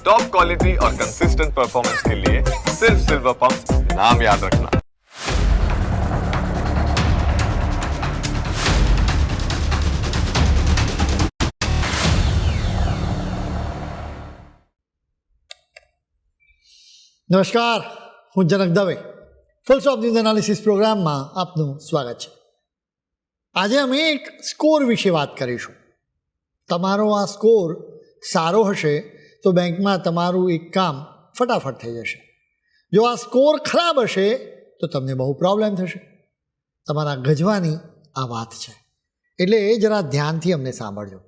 Top quality और consistent performance के लिए सिर्फ सिल्वर पंप नाम याद रखना નમસ્કાર હું Janak Dave ફુલ્સ of news analysis પ્રોગ્રામમાં આપનું સ્વાગત છે આજે અમે એક સ્કોર વિશે વાત કરીશું તમારો આ સ્કોર સારો હશે તો બેંકમાં તમારું એક કામ ફટાફટ થઈ જશે. જો આ સ્કોર ખરાબ હશે, તો તમને બહુ પ્રોબ્લેમ થશે. તમારા ગજવાની આ વાત છે. એટલે એ જરા ધ્યાનથી અમને સાંભળજો.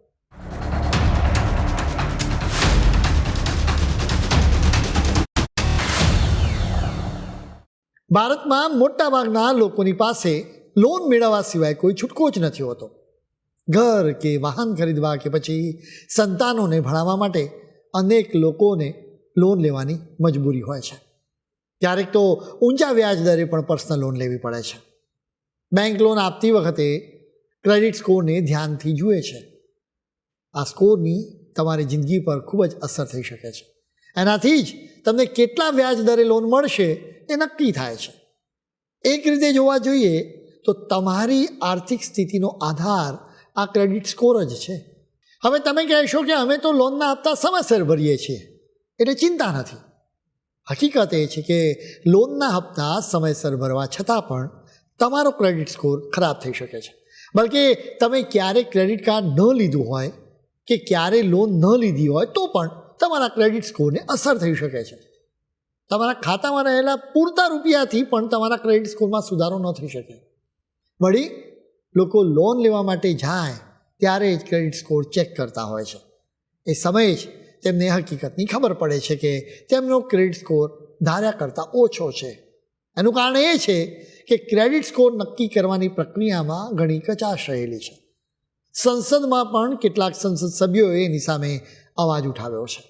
ભારતમાં મોટાભાગના લોકોની પાસે લોન મેળવવા સિવાય કોઈ છૂટકો જ નથી હોતો. ઘર કે વાહન ખરીદવા કે પછી સંતાનોને ભણાવવા માટે અનેક લોકોને લોન લેવાની મજબૂરી હોય છે. ક્યારેક તો ઊંચા વ્યાજ દરે પણ પર્સનલ લોન લેવી પડે છે. બેંક લોન આપતી વખતે ક્રેડિટ સ્કોરને ધ્યાનથી જુએ છે. આ સ્કોરની તમારી જિંદગી પર ખૂબ જ અસર થઈ શકે છે. એનાથી જ તમને કેટલા વ્યાજ દરે લોન મળશે એ નક્કી થાય છે. એક રીતે જોવા જોઈએ તો તમારી આર્થિક સ્થિતિનો આધાર આ ક્રેડિટ સ્કોર જ છે. હવે તમે કહેશો કે અમે તો લોનના હપ્તા સમયસર ભરીએ છીએ. એટલે ચિંતા નથી. હકીકત એ છે કે લોનના હપ્તા સમયસર ભરવા છતાં પણ તમારો ક્રેડિટ સ્કોર ખરાબ થઈ શકે છે. બલકે તમે ક્યારેય ક્રેડિટ કાર્ડ ન લીધું હોય કે ક્યારે લોન ન લીધી હોય તો પણ તમારા ક્રેડિટ સ્કોરને અસર થઈ શકે છે. તમારા ખાતામાં રહેલા પૂરતા રૂપિયાથી પણ તમારા ક્રેડિટ સ્કોરમાં સુધારો ન થઈ શકે. વળી લોકો લોન લેવા માટે જાય ત્યારે જ ક્રેડિટ સ્કોર ચેક કરતા હોય છે. એ સમયે જ તેમને હકીકતની ખબર પડે છે કે તેમનો ક્રેડિટ સ્કોર ધાર્યા કરતાં ઓછો છે. એનું કારણ એ છે કે ક્રેડિટ સ્કોર નક્કી કરવાની પ્રક્રિયામાં ઘણી કચાશ રહેલી છે. સંસદમાં પણ કેટલાક સંસદ સભ્યોએ એની સામે અવાજ ઉઠાવ્યો છે.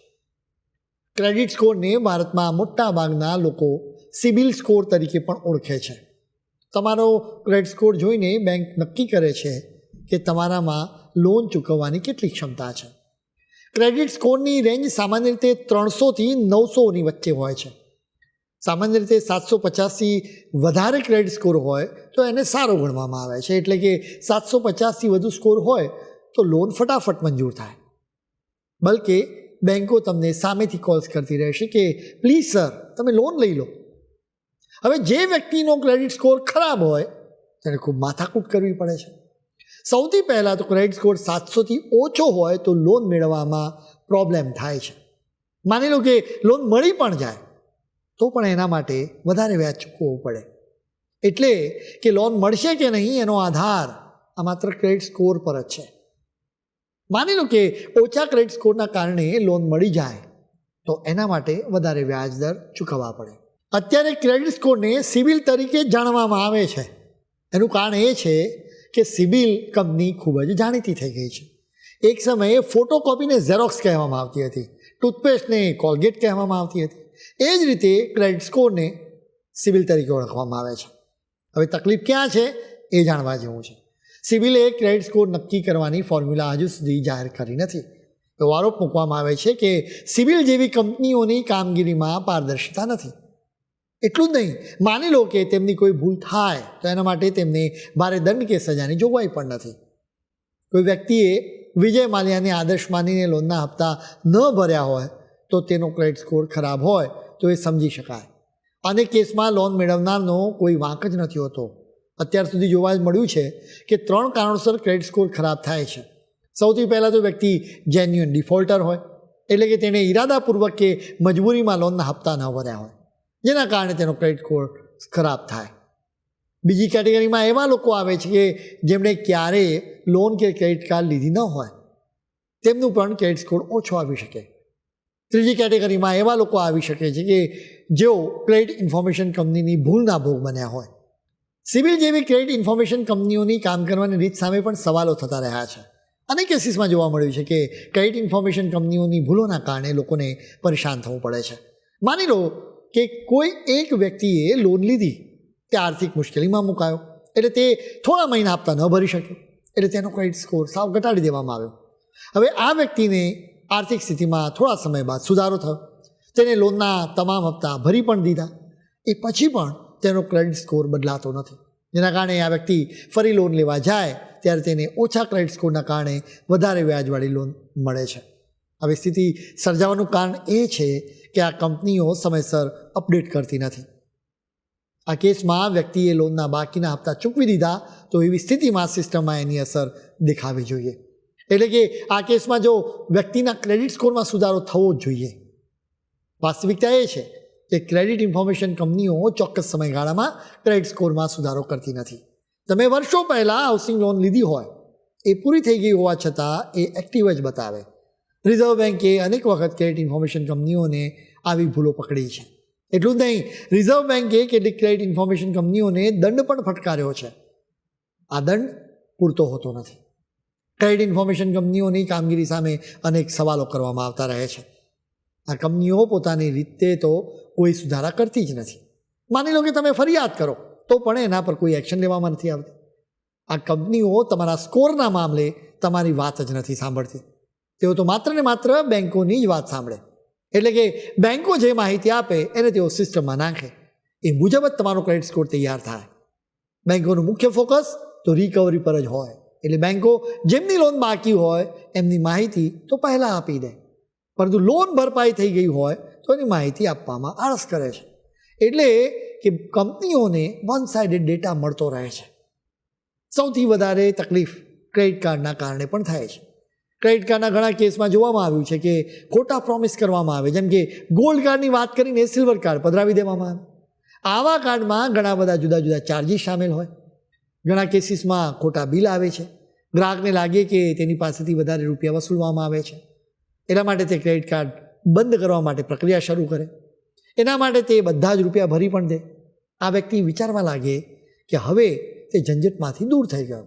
ક્રેડિટ સ્કોરને ભારતમાં મોટા ભાગના લોકો સિબિલ સ્કોર તરીકે પણ ઓળખે છે. તમારો ક્રેડિટ સ્કોર જોઈને બેંક નક્કી કરે છે કે તમારામાં લોન ચૂકવવાની કેટલી ક્ષમતા છે? ક્રેડિટ સ્કોરની રેન્જ સામાન્ય રીતે ત્રણસોથી નવસોની વચ્ચે હોય છે. સામાન્ય રીતે સાતસો પચાસથી વધારે ક્રેડિટ સ્કોર હોય તો એને સારો ગણવામાં આવે છે. એટલે કે સાતસો પચાસથી વધુ સ્કોર હોય તો લોન ફટાફટ મંજૂર થાય. બલકે બેન્કો તમને સામેથી કોલ્સ કરતી રહેશે કે, પ્લીઝ સર, તમે લોન લઈ લો. હવે જે વ્યક્તિનો ક્રેડિટ સ્કોર ખરાબ હોય, તેને ખૂબ માથાકૂટ કરવી પડે છે. સૌથી પહેલાં તો ક્રેડિટ સ્કોર સાતસોથી ઓછો હોય તો લોન મેળવવામાં પ્રોબ્લેમ થાય છે. માની લો કે લોન મળી પણ જાય, તો પણ એના માટે વધારે વ્યાજ ચૂકવવું પડે. એટલે કે લોન મળશે કે નહીં એનો આધાર આ માત્ર ક્રેડિટ સ્કોર પર જ છે. માની લો કે ઓછા ક્રેડિટ સ્કોરના કારણે લોન મળી જાય, તો એના માટે વધારે વ્યાજ દર ચૂકવવા પડે. અત્યારે ક્રેડિટ સ્કોરને સિવિલ તરીકે જાણવામાં આવે છે. એનું કારણ એ છે કે સિબિલ કંપની ખૂબ જ જાણીતી થઈ ગઈ છે. એક સમયે ફોટોકોપીને ઝેરોક્સ કહેવામાં આવતી હતી. ટૂથપેસ્ટને કોલગેટ કહેવામાં આવતી હતી. એ જ રીતે ક્રેડિટ સ્કોરને સિબિલ તરીકે ઓળખવામાં આવે છે. હવે તકલીફ ક્યાં છે એ જાણવા જેવું છે. સિબિલે ક્રેડિટ સ્કોર નક્કી કરવાની ફોર્મ્યુલા હજુ સુધી જાહેર કરી નથી. એવો આરોપ મૂકવામાં આવે છે કે સિબિલ જેવી કંપનીઓની કામગીરીમાં પારદર્શિતા નથી. એટલું જ નહીં. માની લો કે તેમની કોઈ ભૂલ થાય, તો એના માટે તેમને ભારે દંડ કે સજાની જોગવાઈ પણ નથી. કોઈ વ્યક્તિએ વિજય માલ્યાને આદર્શ માનીને લોનના હપ્તા ન ભર્યા હોય, તો તેનો ક્રેડિટ સ્કોર ખરાબ હોય, તો એ સમજી શકાય. અને કેસમાં લોન મેળવનારનો કોઈ વાંક જ નથી હોતો. અત્યાર સુધી જોવા મળ્યું છે કે ત્રણ કારણોસર ક્રેડિટ સ્કોર ખરાબ થાય છે. સૌથી પહેલાં તો વ્યક્તિ જેન્યુઅન ડિફોલ્ટર હોય, એટલે કે તેણે ઈરાદાપૂર્વક કે મજબૂરીમાં લોનના હપ્તા ન ભર્યા હોય. જેના કારણે તેનો ક્રેડિટ સ્કોર ખરાબ થાય. બીજી કેટેગરીમાં એવા લોકો આવે છે કે જેમણે ક્યારેય લોન કે ક્રેડિટ કાર્ડ લીધી ન હોય, તેમનું પણ ક્રેડિટ સ્કોર ઓછો આવી શકે. ત્રીજી કેટેગરીમાં એવા લોકો આવી શકે છે કે જેઓ ક્રેડિટ ઇન્ફોર્મેશન કંપનીની ભૂલના ભોગ બન્યા હોય. સિવિલ જેવી ક્રેડિટ ઇન્ફોર્મેશન કંપનીઓની કામ કરવાની રીત સામે પણ સવાલો થતા રહ્યા છે. અનેક કેસીસમાં જોવા મળ્યું છે કે ક્રેડિટ ઇન્ફોર્મેશન કંપનીઓની ભૂલોના કારણે લોકોને પરેશાન થવું પડે છે. માની લો કે કોઈ એક વ્યક્તિએ લોન લીધી, તે આર્થિક મુશ્કેલીમાં મુકાયો. એટલે તે થોડા મહિના આપતા ન ભરી શક્યો. એટલે તેનો ક્રેડિટ સ્કોર સાવ ઘટાડી દેવામાં આવ્યો. હવે આ વ્યક્તિને આર્થિક સ્થિતિમાં થોડા સમય બાદ સુધારો થયો. તેને લોનના તમામ હપ્તા ભરી પણ દીધા. એ પછી પણ તેનો ક્રેડિટ સ્કોર બદલાતો નથી. જેના કારણે આ વ્યક્તિ ફરી લોન લેવા જાય, ત્યારે તેને ઓછા ક્રેડિટ સ્કોરના કારણે વધારે વ્યાજવાળી લોન મળે છે. આવી સ્થિતિ સર્જાવાનું કારણ એ છે કે આ કંપનીઓ સમયસર અપડેટ કરતી નથી. આ કેસમાં વ્યક્તિએ લોનના બાકીના હપ્તા ચૂકવી દીધા તો એવી સ્થિતિમાં સિસ્ટમમાં એની અસર દેખાવી જોઈએ. એટલે કે આ કેસમાં જો વ્યક્તિના ક્રેડિટ સ્કોરમાં સુધારો થવો જ જોઈએ. વાસ્તવિકતા એ છે કે ક્રેડિટ ઇન્ફોર્મેશન કંપનીઓ ચોક્કસ સમયગાળામાં ક્રેડિટ સ્કોરમાં સુધારો કરતી નથી. તમે વર્ષો પહેલાં હાઉસિંગ લોન લીધી હોય, એ પૂરી થઈ ગઈ હોવા છતાં એ એક્ટિવ જ બતાવે. રિઝર્વ બેન્કે અનેક વખત ક્રેડિટ ઇન્ફોર્મેશન કંપનીઓને આવી ભૂલો પકડી છે. એટલું જ નહીં રિઝર્વ બેન્કે કેટલીક ક્રેડિટ ઇન્ફોર્મેશન કંપનીઓને દંડ પણ ફટકાર્યો છે. આ દંડ પૂરતો હોતો નથી. ક્રેડિટ ઇન્ફોર્મેશન કંપનીઓની કામગીરી સામે અનેક સવાલો કરવામાં આવતા રહે છે. આ કંપનીઓ પોતાની રીતે તો કોઈ સુધારા કરતી જ નથી. માની લો કે તમે ફરિયાદ કરો, તો પણ એના પર કોઈ એક્શન લેવામાં નથી આવતી. આ કંપનીઓ તમારા સ્કોરના મામલે તમારી વાત જ નથી સાંભળતી. તેઓ તો માત્ર ને માત્ર બેન્કોની જ વાત સાંભળે. એટલે કે બેન્કો જે માહિતી આપે એને તેઓ સિસ્ટમમાં નાખે. એ મુજબ જ તમારો ક્રેડિટ સ્કોર તૈયાર થાય. બેન્કોનું મુખ્ય ફોકસ તો રિકવરી પર જ હોય. એટલે બેન્કો જેમની લોન બાકી હોય, એમની માહિતી તો પહેલાં આપી દે. પરંતુ લોન ભરપાઈ થઈ ગઈ હોય, તો એની માહિતી આપવામાં આળસ કરે છે. એટલે કે કંપનીઓને વન સાઇડેડ ડેટા મળતો રહે છે. સૌથી વધારે તકલીફ ક્રેડિટ કાર્ડના કારણે પણ થાય છે. ક્રેડિટ કાર્ડના ઘણા કેસમાં જોવામાં આવ્યું છે કે ખોટા પ્રોમિસ કરવામાં આવે. જેમ કે ગોલ્ડ કાર્ડની વાત કરીને સિલ્વર કાર્ડ પધરાવી દેવામાં આવે. આવા કાર્ડમાં ઘણા બધા જુદા જુદા ચાર્જીસ સામેલ હોય. ઘણા કેસીસમાં ખોટા બિલ આવે છે. ગ્રાહકને લાગે કે તેની પાસેથી વધારે રૂપિયા વસૂલવામાં આવે છે. એના માટે તે ક્રેડિટ કાર્ડ બંધ કરવા માટે પ્રક્રિયા શરૂ કરે. એના માટે તે બધા જ રૂપિયા ભરી પણ દે. આ વ્યક્તિ વિચારવા લાગે કે હવે તે ઝંઝટમાંથી દૂર થઈ ગયો.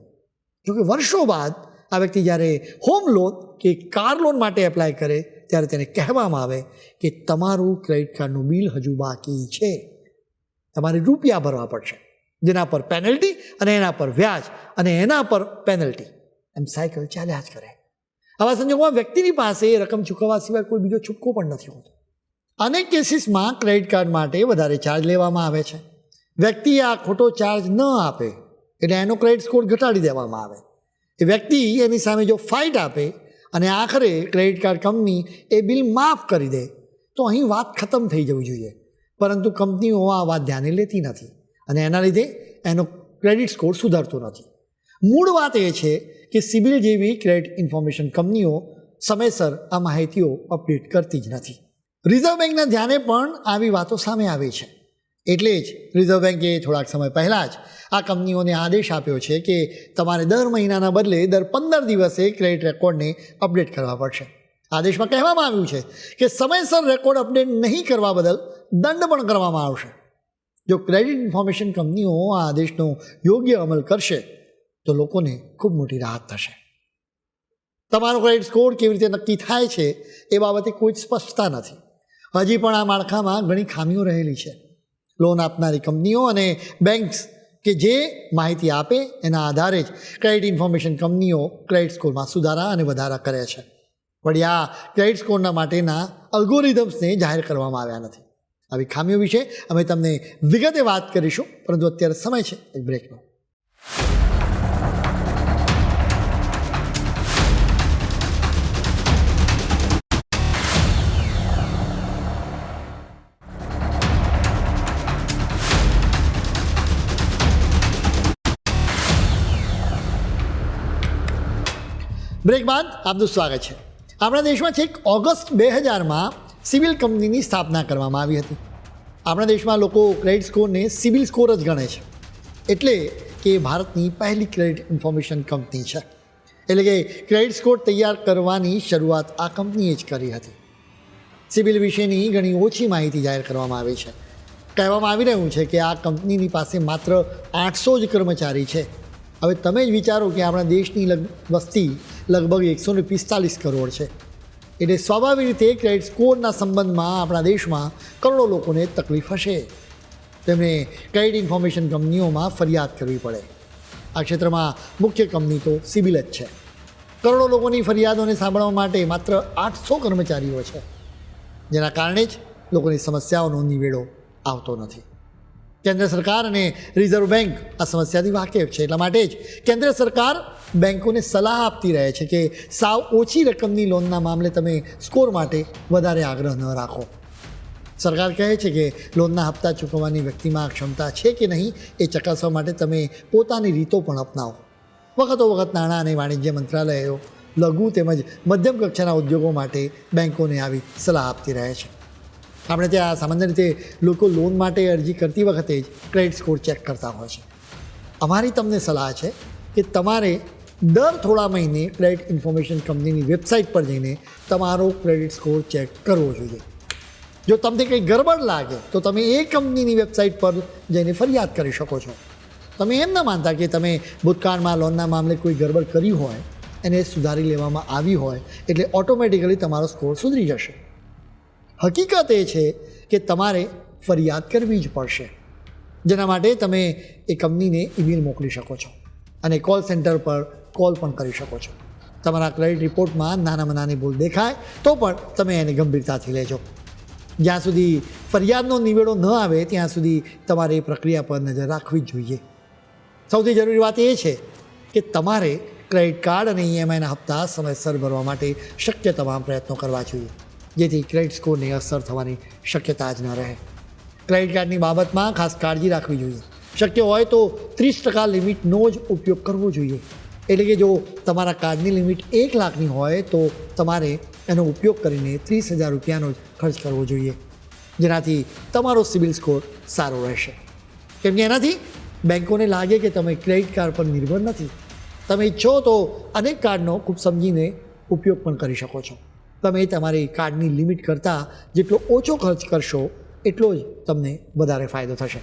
જોકે વર્ષો બાદ આ વ્યક્તિ જ્યારે હોમ લોન કે કાર લોન માટે એપ્લાય કરે, ત્યારે તેને કહેવામાં આવે કે તમારું ક્રેડિટ કાર્ડનું બિલ હજુ બાકી છે. તમારે રૂપિયા ભરવા પડશે. જેના પર પેનલ્ટી અને એના પર વ્યાજ અને એના પર પેનલ્ટી એમ સાયકલ ચાલ્યા જ કરે. આવા સંજોગોમાં વ્યક્તિની પાસે રકમ ચૂકવવા સિવાય કોઈ બીજો છૂટકો પણ નથી હોતો. અનેક કેસીસમાં ક્રેડિટ કાર્ડ માટે વધારે ચાર્જ લેવામાં આવે છે. વ્યક્તિ આ ખોટો ચાર્જ ન આપે, એટલે એનો ક્રેડિટ સ્કોર ઘટાડી દેવામાં આવે. એ વ્યક્તિ એની સામે જો ફાઇટ આપે અને આખરે ક્રેડિટ કાર્ડ કંપની એ બિલ માફ કરી દે, તો અહીં વાત ખતમ થઈ જવી જોઈએ. પરંતુ કંપનીઓ આ વાત ધ્યાને લેતી નથી અને એના લીધે એનો ક્રેડિટ સ્કોર સુધરતો નથી. મૂળ વાત એ છે કે સિબિલ જેવી ક્રેડિટ ઇન્ફોર્મેશન કંપનીઓ સમયસર આ માહિતીઓ અપડેટ કરતી જ નથી. રિઝર્વ બેંકના ધ્યાને પણ આવી વાતો સામે આવી છે. એટલે જ રિઝર્વ બેંકે થોડાક સમય પહેલાં જ આ કંપનીઓને આદેશ આપ્યો છે કે તમારે દર મહિનાના બદલે દર પંદર દિવસે ક્રેડિટ રેકોર્ડને અપડેટ કરવા પડશે. આદેશમાં કહેવામાં આવ્યું છે કે સમયસર રેકોર્ડ અપડેટ નહીં કરવા બદલ દંડ પણ કરવામાં આવશે. જો ક્રેડિટ ઇન્ફોર્મેશન કંપનીઓ આ આદેશનો યોગ્ય અમલ કરશે, તો લોકોને ખૂબ મોટી રાહત થશે. તમારો ક્રેડિટ સ્કોર કેવી રીતે નક્કી થાય છે એ બાબતે કોઈ જ સ્પષ્ટતા નથી. હજી પણ આ માળખામાં ઘણી ખામીઓ રહેલી છે. લોન આપનારી કંપનીઓ અને બેંક્સ કે જે માહિતી આપે એના આધારે જ ક્રેડિટ ઇન્ફોર્મેશન કંપનીઓ ક્રેડિટ સ્કોરમાં સુધારા અને વધારા કરે છે. વળી આ ક્રેડિટ સ્કોરના માટેના અલ્ગોરિધમ્સને જાહેર કરવામાં આવ્યા નથી. આવી ખામીઓ વિશે અમે તમને વિગતે વાત કરીશું, પરંતુ અત્યારે સમય છે, એક બ્રેકનો બ્રેક બાદ આપનું સ્વાગત છે. આપણા દેશમાં છેક ઓગસ્ટ બે હજારમાં સિવિલ કંપનીની સ્થાપના કરવામાં આવી હતી. આપણા દેશમાં લોકો ક્રેડિટ સ્કોરને સિવિલ સ્કોર જ ગણે છે. એટલે કે ભારતની પહેલી ક્રેડિટ ઇન્ફોર્મેશન કંપની છે. એટલે કે ક્રેડિટ સ્કોર તૈયાર કરવાની શરૂઆત આ કંપનીએ જ કરી હતી. સિવિલ વિશેની ઘણી ઓછી માહિતી જાહેર કરવામાં આવી છે. કહેવામાં આવી રહ્યું છે કે આ કંપનીની પાસે માત્ર આઠસો જ કર્મચારી છે. હવે તમે જ વિચારો કે આપણા દેશની લગ, વસ્તી લગભગ એકસો ને પિસ્તાલીસ કરોડ છે. એટલે સ્વાભાવિક રીતે ક્રેડિટ સ્કોરના સંબંધમાં આપણા દેશમાં કરોડો લોકોને તકલીફ હશે. તેમણે ક્રેડિટ ઇન્ફોર્મેશન કંપનીઓમાં ફરિયાદ કરવી પડે. આ ક્ષેત્રમાં મુખ્ય કંપની તો સિબિલ જ છે. કરોડો લોકોની ફરિયાદોને સાંભળવા માટે માત્ર આઠસો કર્મચારીઓ છે. જેના કારણે જ લોકોની સમસ્યાઓનો નિવેડો આવતો નથી. કેન્દ્ર સરકાર અને રિઝર્વ બેંક આ સમસ્યાથી વાકેફ છે. એટલા માટે જ કેન્દ્ર સરકાર બેંકોને સલાહ આપતી રહે છે કે સાવ ઓછી રકમની લોનના મામલે તમે સ્કોર માટે વધારે આગ્રહ ન રાખો. સરકાર કહે છે કે લોનના હપ્તા ચૂકવવાની વ્યક્તિમાં ક્ષમતા છે કે નહીં એ ચકાસવા માટે તમે પોતાની રીતો પણ અપનાવો. વખતો વખત નાણાં અને વાણિજ્ય મંત્રાલયો, લઘુ તેમજ મધ્યમ કક્ષાના ઉદ્યોગો માટે બેંકોને આવી સલાહ આપતી રહે છે. આપણે ત્યાં સામાન્ય રીતે લોકો લોન માટે અરજી કરતી વખતે જ ક્રેડિટ સ્કોર ચેક કરતા હોય છે. અમારી તમને સલાહ છે કે તમારે દર થોડા મહિને ક્રેડિટ ઇન્ફોર્મેશન કંપનીની વેબસાઇટ પર જઈને તમારો ક્રેડિટ સ્કોર ચેક કરવો જોઈએ. જો તમને કંઈ ગરબડ લાગે, તો તમે એ કંપનીની વેબસાઇટ પર જઈને ફરિયાદ કરી શકો છો. તમે એમ ન માનતા કે તમે ભૂતકાળમાં લોનના મામલે કોઈ ગરબડ કરી હોય, એને સુધારી લેવામાં આવી હોય, એટલે ઓટોમેટિકલી તમારો સ્કોર સુધરી જશે. હકીકત એ છે કે તમારે ફરિયાદ કરવી જ પડશે. જેના માટે તમે એ કંપનીને ઈમેલ મોકલી શકો છો અને કોલ સેન્ટર પર કોલ પણ કરી શકો છો. તમારા ક્રેડિટ રિપોર્ટમાં નાનામાં નાની ભૂલ દેખાય તો પણ તમે એને ગંભીરતાથી લેજો. જ્યાં સુધી ફરિયાદનો નિવેડો ન આવે ત્યાં સુધી તમારે એ પ્રક્રિયા પર નજર રાખવી જ જોઈએ. સૌથી જરૂરી વાત એ છે કે તમારે ક્રેડિટ કાર્ડ અને ઈએમઆઈના હપ્તા સમયસર ભરવા માટે શક્ય તમામ પ્રયત્નો કરવા જોઈએ. જેથી ક્રેડિટ સ્કોરને અસર થવાની શક્યતા જ ન રહે. ક્રેડિટ કાર્ડની બાબતમાં ખાસ કાળજી રાખવી જોઈએ. શક્ય હોય તો ત્રીસ ટકા લિમિટનો જ ઉપયોગ કરવો જોઈએ. એટલે કે જો તમારા કાર્ડની લિમિટ એક લાખની હોય તો તમારે એનો ઉપયોગ કરીને ત્રીસ હજાર રૂપિયાનો જ ખર્ચ કરવો જોઈએ. જેનાથી તમારો સિબિલ સ્કોર સારો રહેશે. કેમ કે એનાથી બેંકોને લાગે કે તમે ક્રેડિટ કાર્ડ પર નિર્ભર નથી. તમે ઈચ્છો તો અનેક કાર્ડનો ખૂબ સમજીને ઉપયોગ પણ કરી શકો છો. તમે તમારી કાર્ડની લિમિટ કરતાં જેટલો ઓછો ખર્ચ કરશો, એટલો જ તમને વધારે ફાયદો થશે.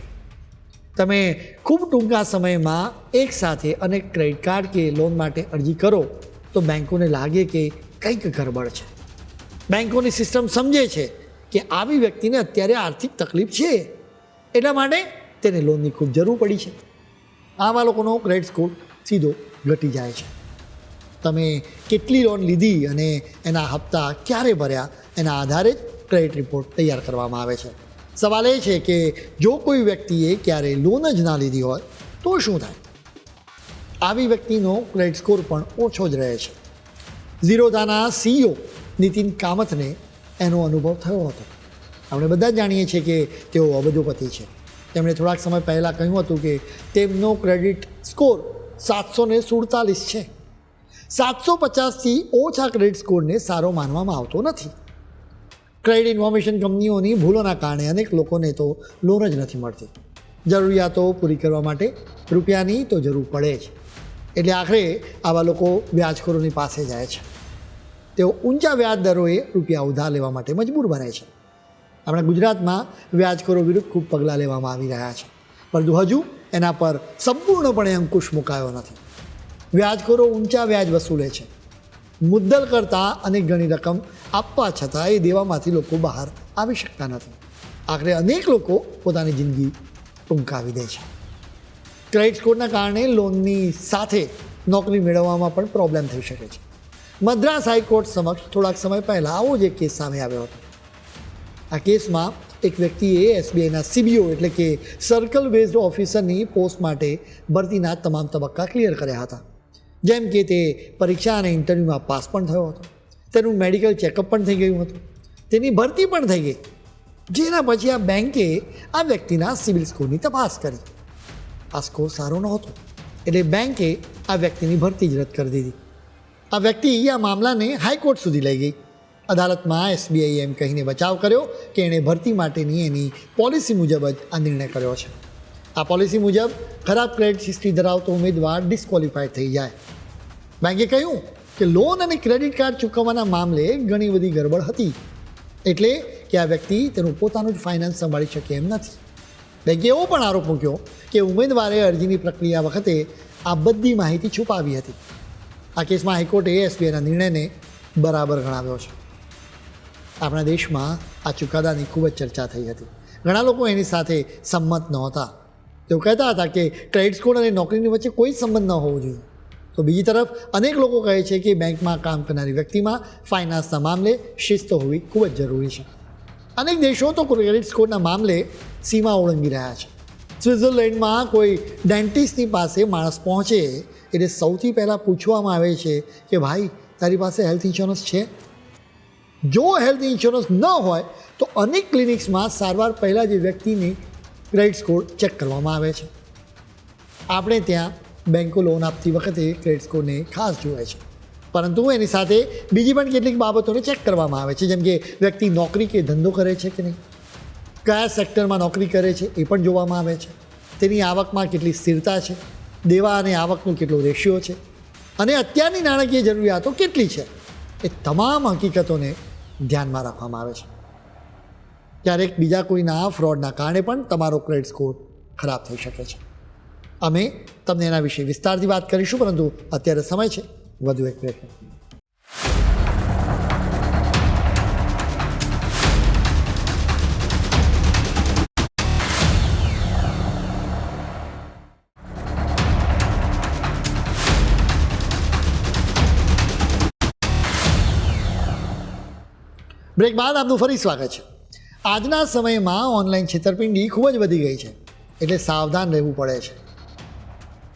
તમે ખૂબ ટૂંકા સમયમાં એકસાથે અનેક ક્રેડિટ કાર્ડ કે લોન માટે અરજી કરો, તો બેંકોને લાગે કે કંઈક ગરબડ છે. બેંકોની સિસ્ટમ સમજે છે કે આવી વ્યક્તિને અત્યારે આર્થિક તકલીફ છે, એટલા માટે તેને લોનની ખૂબ જરૂર પડી છે. આવા લોકોનો ક્રેડિટ સ્કોર સીધો ઘટી જાય છે. તમે કેટલી લોન લીધી અને એના હપ્તા ક્યારે ભર્યા એના આધારે જ ક્રેડિટ રિપોર્ટ તૈયાર કરવામાં આવે છે. સવાલ એ છે કે જો કોઈ વ્યક્તિએ ક્યારેય લોન જ ના લીધી હોય તો શું થાય? આવી વ્યક્તિનો ક્રેડિટ સ્કોર પણ ઓછો જ રહે છે. ઝીરોધાના સીઈઓ નીતિન કામતને એનો અનુભવ થયો હતો. આપણે બધા જાણીએ છીએ કે તેઓ અબજોપતિ છે. તેમણે થોડાક સમય પહેલાં કહ્યું હતું કે તેમનો ક્રેડિટ સ્કોર સાતસો સુડતાલીસ છે. સાતસો પચાસથી ઓછા ક્રેડિટ સ્કોરને સારો માનવામાં આવતો નથી. ક્રેડિટ ઇન્ફોર્મેશન કંપનીઓની ભૂલોના કારણે અનેક લોકોને તો લોન જ નથી મળતી. જરૂરિયાતો પૂરી કરવા માટે રૂપિયાની તો જરૂર પડે જ. એટલે આખરે આવા લોકો વ્યાજખોરોની પાસે જાય છે. તેઓ ઊંચા વ્યાજ દરોએ રૂપિયા ઉધાર લેવા માટે મજબૂર બને છે. આપણા ગુજરાતમાં વ્યાજખોરો વિરુદ્ધ ખૂબ પગલાં લેવામાં આવી રહ્યા છે. પરંતુ હજુ એના પર સંપૂર્ણપણે અંકુશ મુકાયો નથી. વ્યાજખોરો ઊંચા વ્યાજ વસૂલે છે. મુદ્દલ કરતાં અનેક ગણી રકમ આપવા છતાં એ દેવામાંથી લોકો બહાર આવી શકતા નથી. આખરે અનેક લોકો પોતાની જિંદગી ટૂંકાવી દે છે. ક્રેડિટ સ્કોરના કારણે લોનની સાથે નોકરી મેળવવામાં પણ પ્રોબ્લેમ થઈ શકે છે. મદ્રાસ હાઈકોર્ટ સમક્ષ થોડાક સમય પહેલાં આવો જ એક કેસ સામે આવ્યો હતો. આ કેસમાં એક વ્યક્તિએ એસબીઆઈના સીબીઓ એટલે કે સર્કલ બેઝડ ઓફિસરની પોસ્ટ માટે ભરતીના તમામ તબક્કા ક્લિયર કર્યા હતા. જેમ કે તે પરીક્ષા અને ઇન્ટરવ્યૂમાં પાસ પણ થયો હતો. તેનું મેડિકલ ચેકઅપ પણ થઈ ગયું હતું. તેની ભરતી પણ થઈ ગઈ. જેના પછી આ બેંકે આ વ્યક્તિના સિવિલ સ્કોરની તપાસ કરી. આ સ્કોર સારો નહોતો. એટલે બેંકે આ વ્યક્તિની ભરતી જ રદ કરી દીધી. આ વ્યક્તિ આ મામલાને હાઈકોર્ટ સુધી લઈ ગઈ. અદાલતમાં એસબીઆઈએ એમ કહીને બચાવ કર્યો કે એણે ભરતી માટેની એની પોલિસી મુજબ જ આ નિર્ણય કર્યો છે. આ પોલિસી મુજબ ખરાબ ક્રેડિટ હિસ્ટ્રી ધરાવતો ઉમેદવાર ડિસ્કોલિફાઈડ થઈ જાય. બેંકે કહ્યું કે લોન અને ક્રેડિટ કાર્ડ ચૂકવવાના મામલે ઘણી બધી ગરબડ હતી. એટલે કે આ વ્યક્તિ તેનું પોતાનું જ ફાઇનાન્સ સંભાળી શકે એમ નથી. બેંકે એવો પણ આરોપ મૂક્યો કે ઉમેદવારે અરજીની પ્રક્રિયા વખતે આ બધી માહિતી છુપાવી હતી. આ કેસમાં હાઈકોર્ટે એસબીઆઈના નિર્ણયને બરાબર ગણાવ્યો છે. આપણા દેશમાં આ ચુકાદાની ખૂબ જ ચર્ચા થઈ હતી. ઘણા લોકો એની સાથે સંમત નહોતા. તેઓ કહેતા હતા કે ક્રેડિટ સ્કોર અને નોકરીની વચ્ચે કોઈ સંબંધ ન હોવો જોઈએ. તો બીજી તરફ અનેક લોકો કહે છે કે બેંકમાં કામ કરનારી વ્યક્તિમાં ફાઇનાન્સના મામલે શિસ્ત હોવી ખૂબ જ જરૂરી છે. અનેક દેશો તો ક્રેડિટ સ્કોરના મામલે સીમા ઓળંગી રહ્યા છે. સ્વિટ્ઝરલેન્ડમાં કોઈ ડેન્ટિસ્ટની પાસે માણસ પહોંચે એટલે સૌથી પહેલાં પૂછવામાં આવે છે કે ભાઈ, તારી પાસે હેલ્થ ઇન્સ્યોરન્સ છે? જો હેલ્થ ઇન્સ્યોરન્સ ન હોય, તો અનેક ક્લિનિક્સમાં સારવાર પહેલાં જે વ્યક્તિની ક્રેડિટ સ્કોર ચેક કરવામાં આવે છે. આપણે ત્યાં બેન્કો લોન આપતી વખતે ક્રેડિટ સ્કોરને ખાસ જોવે છે. પરંતુ એની સાથે બીજી પણ કેટલીક બાબતોને ચેક કરવામાં આવે છે, જેમ કે વ્યક્તિ નોકરી કે ધંધો કરે છે કે નહીં? કયા સેક્ટરમાં નોકરી કરે છે એ પણ જોવામાં આવે છે. તેની આવકમાં કેટલી સ્થિરતા છે? દેવા અને આવકનો કેટલો રેશિયો છે? અને અત્યારની નાણાકીય જરૂરિયાતો કેટલી છે? એ તમામ હકીકતોને ધ્યાનમાં રાખવામાં આવે છે. ક્યારેક બીજા કોઈના ફ્રોડના કારણે પણ તમારો ક્રેડિટ સ્કોર ખરાબ થઈ શકે છે. અમે તમને એના વિશે વિસ્તારથી વાત કરીશું, પરંતુ અત્યારે સમય છે. વધુ એક પ્રશ્ન. બ્રેક બાદ આપનું ફરી સ્વાગત છે. આજના સમયમાં ઓનલાઈન છેતરપિંડી ખૂબ જ વધી ગઈ છે. એટલે સાવધાન રહેવું પડે છે.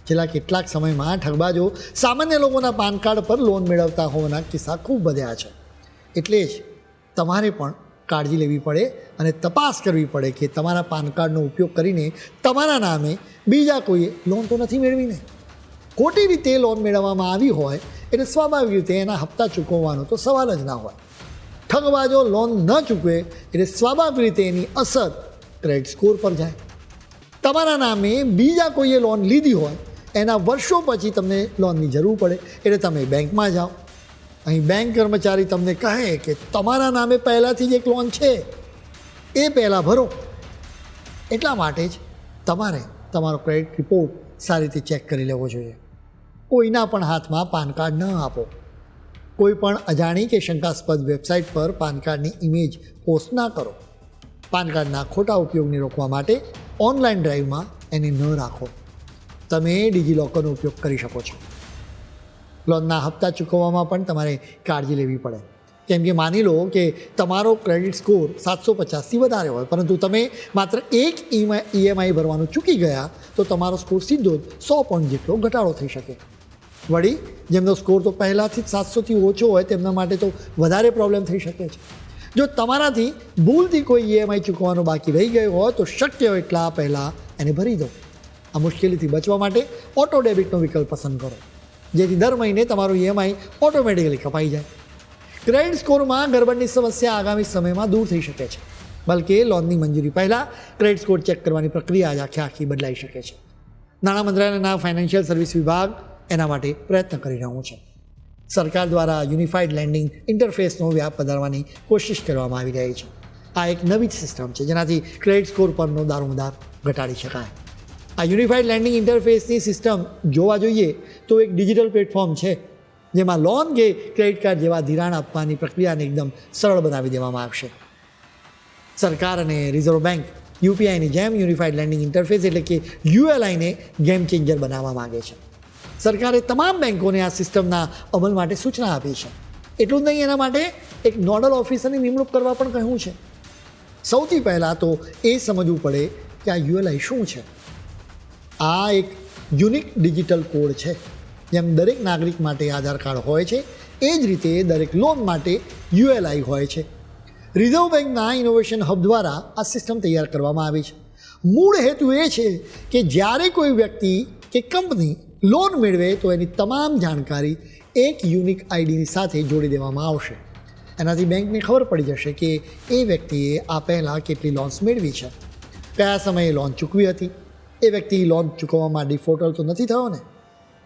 છેલ્લા કેટલાક સમયમાં ઠગબાજો સામાન્ય લોકોના પાન કાર્ડ પર લોન મેળવતા હોવાના કિસ્સા ખૂબ વધ્યા છે. એટલે જ તમારે પણ કાળજી લેવી પડે અને તપાસ કરવી પડે કે તમારા પાન કાર્ડનો ઉપયોગ કરીને તમારા નામે બીજા કોઈએ લોન તો નથી મેળવીને. ખોટી રીતે લોન મેળવવામાં આવી હોય એટલે સ્વાભાવિક રીતે એના હપ્તા ચૂકવવાનો તો સવાલ જ ના હોય. ઠગબાજો લોન ન ચૂકવે એટલે સ્વાભાવિક રીતે એની અસર ક્રેડિટ સ્કોર પર જાય. તમારા નામે બીજા કોઈએ લોન લીધી હોય એના વર્ષો પછી તમને લોનની જરૂર પડે. એટલે તમે બેંકમાં જાઓ. અહીં બેંક કર્મચારી તમને કહે કે તમારા નામે પહેલાંથી જ એક લોન છે. એ પહેલાં ભરો. એટલા માટે જ તમારે તમારો ક્રેડિટ રિપોર્ટ સારી રીતે ચેક કરી લેવો જોઈએ. કોઈના પણ હાથમાં પાન કાર્ડ ન આપો. કોઈ પણ અજાણી કે શંકાસ્પદ વેબસાઇટ પર પાન કાર્ડની ઇમેજ પોસ્ટ ના કરો. પાન કાર્ડના ખોટા ઉપયોગને રોકવા માટે ઓનલાઈન ડ્રાઈવમાં એને ન રાખો. તમે ડિજિલોકરનો ઉપયોગ કરી શકો છો. લોનના હપ્તા ચૂકવવામાં પણ તમારે કાળજી લેવી પડે. કેમ કે માની લો કે તમારો ક્રેડિટ સ્કોર સાતસો પચાસથી વધારે હોય, પરંતુ તમે માત્ર એક ઈએમઆઈ ભરવાનું ચૂકી ગયા, તો તમારો સ્કોર સીધો જ સો પોઈન્ટ જેટલો ઘટાડો થઈ શકે. વળી, જેમનો સ્કોર તો પહેલાંથી જ સાતસોથી ઓછો હોય, તેમના માટે તો વધારે પ્રોબ્લેમ થઈ શકે છે. જો તમારાથી ભૂલથી કોઈ ઈએમઆઈ ચૂકવવાનો બાકી રહી ગયો હોય, તો શક્ય હોય એટલા પહેલાં એને ભરી દો. આ મુશ્કેલીથી બચવા માટે ઓટો ડેબિટનો વિકલ્પ પસંદ કરો. જેથી દર મહિને તમારું ઈએમઆઈ ઓટોમેટિકલી કપાઈ જાય. ક્રેડિટ સ્કોરમાં ગરબડની સમસ્યા આગામી સમયમાં દૂર થઈ શકે છે. બલકે લોનની મંજૂરી પહેલાં ક્રેડિટ સ્કોર ચેક કરવાની પ્રક્રિયા જ આખી આખી બદલાઈ શકે છે. નાણાં મંત્રાલયના ફાઇનાન્શિયલ સર્વિસ વિભાગ એના માટે પ્રયત્ન કરી રહ્યું છે. સરકાર દ્વારા યુનિફાઈડ લેન્ડિંગ ઇન્ટરફેસનો વ્યાપ વધારવાની કોશિશ કરવામાં આવી રહી છે. આ એક નવી જ સિસ્ટમ છે જેનાથી ક્રેડિટ સ્કોર પરનો દારોમદાર ઘટાડી શકાય. આ યુનિફાઈડ લેન્ડિંગ ઇન્ટરફેસની સિસ્ટમ જોવા જોઈએ તો એક ડિજિટલ પ્લેટફોર્મ છે, જેમાં લોન કે ક્રેડિટ કાર્ડ જેવા ધિરાણ આપવાની પ્રક્રિયાને એકદમ સરળ બનાવી દેવામાં આવશે. સરકાર અને રિઝર્વ બેંક યુપીઆઈની જેમ યુનિફાઈડ લેન્ડિંગ ઇન્ટરફેસ એટલે કે યુએલઆઈને ગેમ ચેન્જર બનાવવા માગે છે. સરકારે તમામ બેંકોને આ સિસ્ટમના અમલ માટે સૂચના આપી છે. એટલું જ નહીં, એના માટે એક નોડલ ઓફિસરની નિમણૂક કરવા પણ કહ્યું છે. સૌથી પહેલાં તો એ સમજવું પડે કે આ યુએલઆઈ શું છે? આ એક યુનિક ડિજિટલ કોડ છે, જેમ દરેક નાગરિક માટે આધાર કાર્ડ હોય છે, એ જ રીતે દરેક લોન માટે યુએલઆઈ હોય છે. રિઝર્વ બેંકના ઇનોવેશન હબ દ્વારા આ સિસ્ટમ તૈયાર કરવામાં આવી છે. મૂળ હેતુ એ છે કે જ્યારે કોઈ વ્યક્તિ કે કંપની લોન મેળવે તો એની તમામ જાણકારી એક યુનિક આઈડીની સાથે જોડી દેવામાં આવશે. એનાથી બેંકને ખબર પડી જશે કે એ વ્યક્તિએ આ પહેલાં કેટલી લોન્સ મેળવી છે. કયા સમયે લોન ચૂકવી હતી? એ વ્યક્તિ લોન ચૂકવવામાં ડિફોલ્ટર તો નથી થયો ને,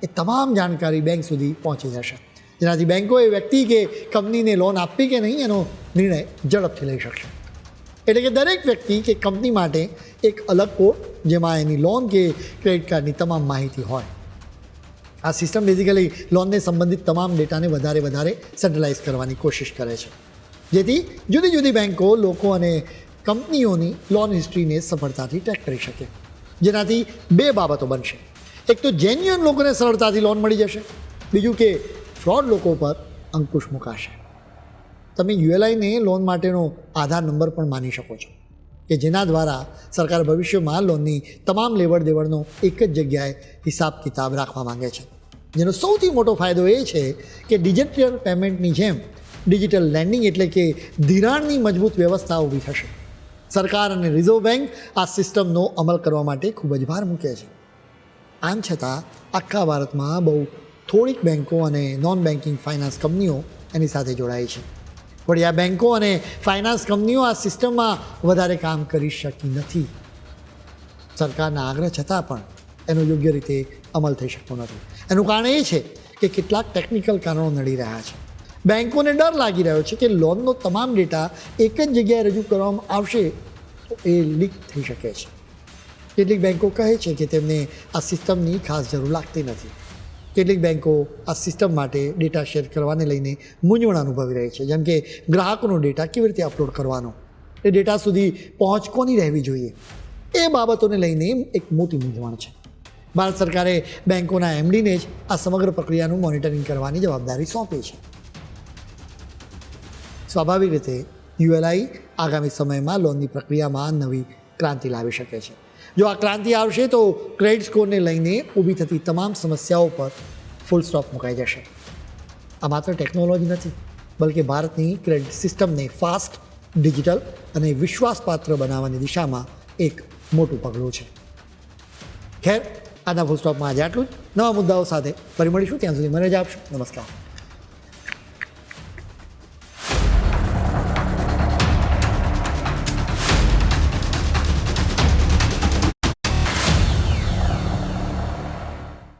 એ તમામ જાણકારી બેંક સુધી પહોંચી જશે. જેનાથી બેંકોએ વ્યક્તિ કે કંપનીને લોન આપવી કે નહીં એનો નિર્ણય ઝડપથી લઈ શકશે. એટલે કે દરેક વ્યક્તિ કે કંપની માટે એક અલગ કોડ, જેમાં એની લોન કે ક્રેડિટ કાર્ડની તમામ માહિતી હોય. આ સિસ્ટમ બેઝિકલી લોનને સંબંધિત તમામ ડેટાને વધારે વધારે સેન્ટ્રલાઇઝ કરવાની કોશિશ કરે છે. જેથી જુદી જુદી બેન્કો લોકો અને કંપનીઓની લોન હિસ્ટ્રીને સફળતાથી ટ્રેક કરી શકે. જેનાથી બે બાબતો બનશે. એક તો જેન્યુઅન લોકોને સરળતાથી લોન મળી જશે. બીજું કે ફ્રોડ લોકો પર અંકુશ મુકાશે. તમે યુએલઆઈને લોન માટેનો આધાર નંબર પણ માની શકો છો કે જેના દ્વારા સરકાર ભવિષ્યમાં લોનની તમામ લેવડ દેવડનો એક જ જગ્યાએ હિસાબ કિતાબ રાખવા માંગે છે. જેનો સૌથી મોટો ફાયદો એ છે કે ડિજિટલ પેમેન્ટની જેમ ડિજિટલ લેન્ડિંગ એટલે કે ધિરાણની મજબૂત વ્યવસ્થા ઊભી થશે. સરકાર અને રિઝર્વ બેંક આ સિસ્ટમનો અમલ કરવા માટે ખૂબ જ ભાર મૂકે છે. આમ છતાં, આખા ભારતમાં બહુ થોડીક બેન્કો અને નોન બેન્કિંગ ફાઇનાન્સ કંપનીઓ એની સાથે જોડાઈ છે. વળી આ બેન્કો અને ફાઇનાન્સ કંપનીઓ આ સિસ્ટમમાં વધારે કામ કરી શકી નથી. સરકારના આગ્રહ છતાં પણ એનો યોગ્ય રીતે અમલ થઈ શકતો નથી. એનું કારણ એ છે કે કેટલાક ટેકનિકલ કારણો નડી રહ્યા છે. બેન્કોને ડર લાગી રહ્યો છે કે લોનનો તમામ ડેટા એક જ જગ્યાએ રજૂ કરવામાં આવશે તો એ લીક થઈ શકે છે. કેટલીક બેન્કો કહે છે કે તેમને આ સિસ્ટમની ખાસ જરૂર લાગતી નથી. કેટલીક બેન્કો આ સિસ્ટમ માટે ડેટા શેર કરવાને લઈને મૂંઝવણ અનુભવી રહી છે. જેમ કે ગ્રાહકોનો ડેટા કેવી રીતે અપલોડ કરવાનો? એ ડેટા સુધી પહોંચ કોની રહેવી જોઈએ? એ બાબતોને લઈને એક મોટી મૂંઝવણ છે. ભારત સરકારે બેન્કોના એમડીને જ આ સમગ્ર પ્રક્રિયાનું મોનિટરિંગ કરવાની જવાબદારી સોંપી છે. સ્વાભાવિક રીતે યુએલઆઈ આગામી સમયમાં લોનની પ્રક્રિયામાં નવી ક્રાંતિ લાવી શકે છે. જો આ ક્રાંતિ આવશે તો ક્રેડિટ સ્કોરને લઈને ઊભી થતી તમામ સમસ્યાઓ પર ફૂલ સ્ટોપ મુકાઈ જશે. આ માત્ર ટેકનોલોજી નથી, બલકે ભારતની ક્રેડિટ સિસ્ટમને ફાસ્ટ, ડિજિટલ અને વિશ્વાસપાત્ર બનાવવાની દિશામાં એક મોટું પગલું છે. ખેર, આના ફૂલ સ્ટોપમાં આજે આટલું જ. નવા મુદ્દાઓ સાથે ફરી મળીશું. ત્યાં સુધી મને જ આપશો. નમસ્કાર.